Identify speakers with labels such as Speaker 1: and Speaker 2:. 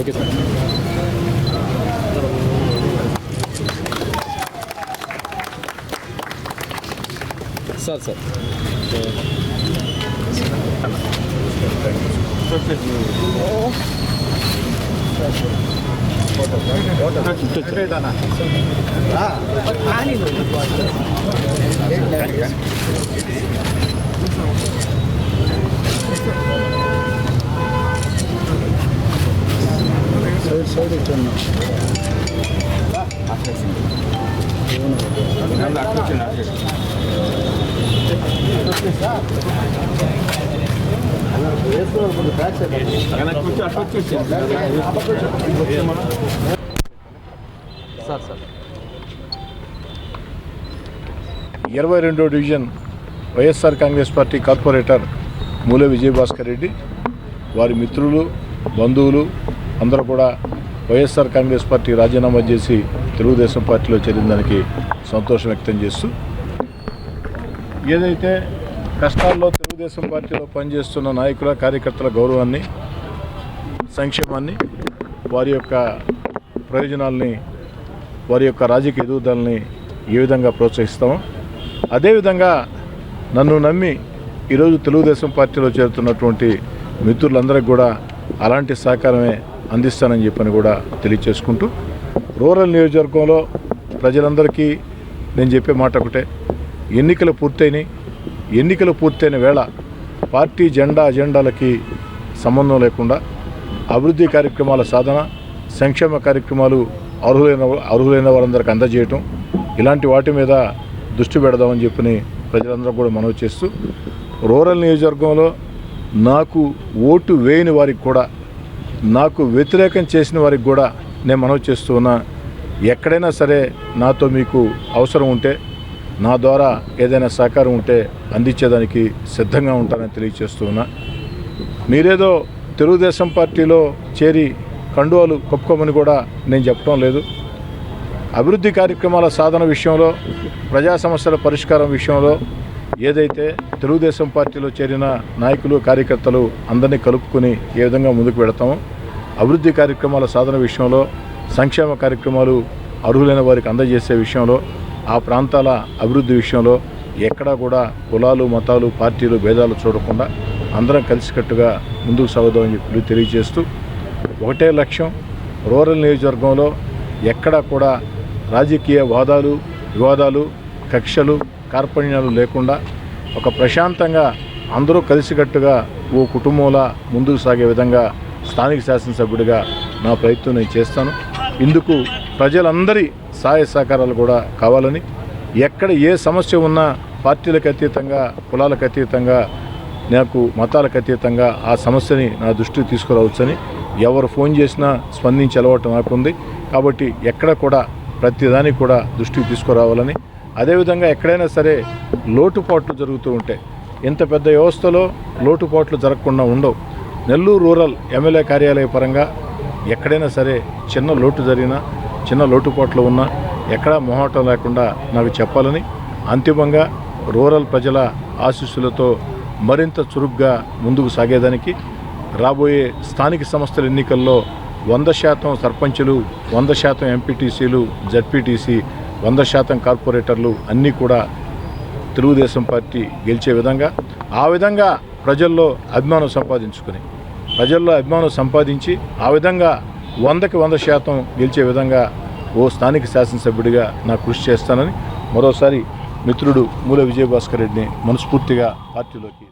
Speaker 1: Okay sir sir sir sir sir
Speaker 2: ఇరవై రెండో division YSR Congress party corporator Moola Vijayabhaskar Reddy వారి మిత్రులు బంధువులు అందరూ కూడా వైఎస్ఆర్ కాంగ్రెస్ పార్టీ రాజీనామా చేసి తెలుగుదేశం పార్టీలో చేరిన దానికి సంతోషం వ్యక్తం చేస్తూ ఏదైతే కష్టాల్లో తెలుగుదేశం పార్టీలో పనిచేస్తున్న నాయకుల కార్యకర్తల గౌరవాన్ని సంక్షేమాన్ని వారి యొక్క ప్రయోజనాలని వారి యొక్క రాజకీయ ఎదుగుదలని ఏ విధంగా ప్రోత్సహిస్తామో అదేవిధంగా నన్ను నమ్మి ఈరోజు తెలుగుదేశం పార్టీలో చేరుతున్నటువంటి మిత్రులందరికీ కూడా అలాంటి సహకారమే అందిస్తానని చెప్పని కూడా తెలియచేసుకుంటూ రూరల్ నియోజకవర్గంలో ప్రజలందరికీ నేను చెప్పే మాట ఒకటే. ఎన్నికలు పూర్తయినాయి ఎన్నికలు పూర్తయిన వేళ పార్టీ జెండా అజెండాలకి సంబంధం లేకుండా అభివృద్ధి కార్యక్రమాల సాధన సంక్షేమ కార్యక్రమాలు అర్హులైన అర్హులైన వారందరికి అందజేయటం ఇలాంటి వాటి మీద దృష్టి పెడదామని చెప్పని ప్రజలందరూ కూడా మనవి చేస్తూ రూరల్ నియోజకవర్గంలో నాకు ఓటు వేయని వారికి కూడా నాకు వ్యతిరేకం చేసిన వారికి కూడా నేను మనవి చేస్తున్నా ఎక్కడైనా సరే నాతో మీకు అవసరం ఉంటే నా ద్వారా ఏదైనా సహకారం ఉంటే అందించేదానికి సిద్ధంగా ఉంటానని తెలియజేస్తూ ఉన్నా. మీరేదో తెలుగుదేశం పార్టీలో చేరి కండువాలు కప్పుకోమని కూడా నేను చెప్పడం లేదు. అభివృద్ధి కార్యక్రమాల సాధన విషయంలో ప్రజా సమస్యల పరిష్కారం విషయంలో ఏదైతే తెలుగుదేశం పార్టీలో చేరిన నాయకులు కార్యకర్తలు అందరినీ కలుపుకొని ఏ విధంగా ముందుకు పెడతామో అభివృద్ధి కార్యక్రమాల సాధన విషయంలో సంక్షేమ కార్యక్రమాలు అర్హులైన వారికి అందజేసే విషయంలో ఆ ప్రాంతాల అభివృద్ధి విషయంలో ఎక్కడా కూడా కులాలు మతాలు పార్టీలు భేదాలు చూడకుండా అందరం కలిసికట్టుగా ముందుకు సాగుదామని చెప్పి తెలియజేస్తూ ఒకటే లక్ష్యం రూరల్ నియోజకవర్గంలో ఎక్కడా కూడా రాజకీయ వాదాలు వివాదాలు కక్షలు కార్పణ్యాలు లేకుండా ఒక ప్రశాంతంగా అందరూ కలిసికట్టుగా ఓ కుటుంబంలా ముందుకు సాగే విధంగా స్థానిక శాసనసభ్యుడిగా నా ప్రయత్నం నేను చేస్తాను. ఇందుకు ప్రజలందరి సహాయ సహకారాలు కూడా కావాలని ఎక్కడ ఏ సమస్య ఉన్నా పార్టీలకు అతీతంగా కులాలకు అతీతంగా నాకు మతాలకు అతీతంగా ఆ సమస్యని నా దృష్టికి తీసుకురావచ్చని ఎవరు ఫోన్ చేసినా స్పందించి అలవాటు నాకుంది. కాబట్టి ఎక్కడ కూడా ప్రతిదానికి కూడా దృష్టికి తీసుకురావాలని అదేవిధంగా ఎక్కడైనా సరే లోటుపాట్లు జరుగుతూ ఉంటే ఇంత పెద్ద వ్యవస్థలో లోటుపాట్లు జరగకుండా ఉండవు. నెల్లూరు రూరల్ ఎమ్మెల్యే కార్యాలయ పరంగా ఎక్కడైనా సరే చిన్న లోటు జరిగినా చిన్న లోటుపాట్లు ఉన్నా ఎక్కడా మొహాటం లేకుండా నాకు చెప్పాలని అంతిమంగా రూరల్ ప్రజల ఆశీస్సులతో మరింత చురుగ్గా ముందుకు సాగేదానికి రాబోయే స్థానిక సంస్థల ఎన్నికల్లో వంద శాతం సర్పంచులు వంద శాతం ఎంపీటీసీలు జడ్పీటీసీ వంద శాతం కార్పొరేటర్లు అన్నీ కూడా తెలుగుదేశం పార్టీ గెలిచే విధంగా ఆ విధంగా ప్రజల్లో అభిమానం సంపాదించుకుని ప్రజల్లో అభిమానం సంపాదించి ఆ విధంగా వందకి వంద శాతం గెలిచే విధంగా ఓ స్థానిక శాసనసభ్యుడిగా నా కృషి చేస్తానని మరోసారి మిత్రుడు మూల విజయభాస్కర్ రెడ్డిని మనస్ఫూర్తిగా పార్టీలోకి